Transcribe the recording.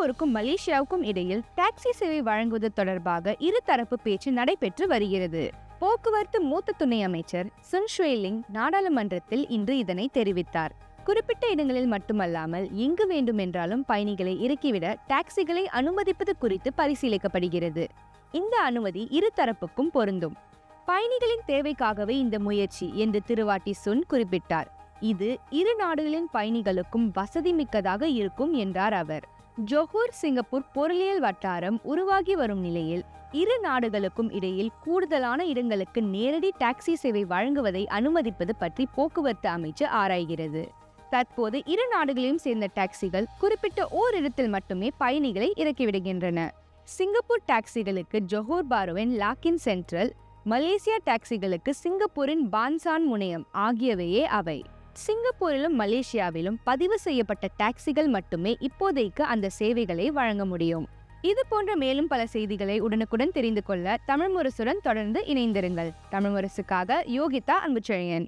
சிங்கப்பூருக்கும் மலேசியாவுக்கும் இடையில் டாக்ஸி சேவை வழங்குவது தொடர்பாக இருதரப்பு பேச்சு நடைபெற்று வருகிறது. போக்குவரத்து மூத்த துணை அமைச்சர் சுன் ஷுவேலிங் நாடாளுமன்றத்தில் இன்று இதனை தெரிவித்தார். குறிப்பிட்ட இடங்களில் மட்டுமல்லாமல் எங்கு வேண்டுமென்றாலும் பயணிகளை இறக்கிவிட டாக்ஸிகளை அனுமதிப்பது குறித்து பரிசீலிக்கப்படுகிறது. இந்த அனுமதி இருதரப்புக்கும் பொருந்தும். பயணிகளின் தேவைக்காகவே இந்த முயற்சி என்று திருவாட்டி சுன் குறிப்பிட்டார். இது இரு நாடுகளின் பயணிகளுக்கும் வசதி மிக்கதாக இருக்கும் என்றார் அவர். ஜொஹூர் சிங்கப்பூர் பொருளியல் வட்டாரம் உருவாகி வரும் நிலையில் இரு நாடுகளுக்கும் இடையில் கூடுதலான இடங்களுக்கு நேரடி டாக்ஸி சேவை வழங்குவதை அனுமதிப்பது பற்றி போக்குவரத்து அமைச்சு ஆராய்கிறது. தற்போது இரு நாடுகளையும் சேர்ந்த டாக்ஸிகள் குறிப்பிட்ட ஓரிடத்தில் மட்டுமே பயணிகளை இறக்கிவிடுகின்றன சிங்கப்பூர் டாக்ஸிகளுக்கு ஜொஹோர் பாரோவின் லாக்கின் சென்ட்ரல் மலேசியா டாக்ஸிகளுக்கு சிங்கப்பூரின் பான்சான் முனையம் ஆகியவையே அவை. சிங்கப்பூரிலும் மலேசியாவிலும் பதிவு செய்யப்பட்ட டாக்ஸிகள் மட்டுமே இப்போதைக்கு அந்த சேவைகளை வழங்க முடியும். இது போன்ற மேலும் பல செய்திகளை உடனுக்குடன் தெரிந்து கொள்ள தமிழ் முரசுடன் தொடர்ந்து இணைந்திருங்கள். தமிழ் முரசுக்காக யோகிதா அன்புச்செழியன்.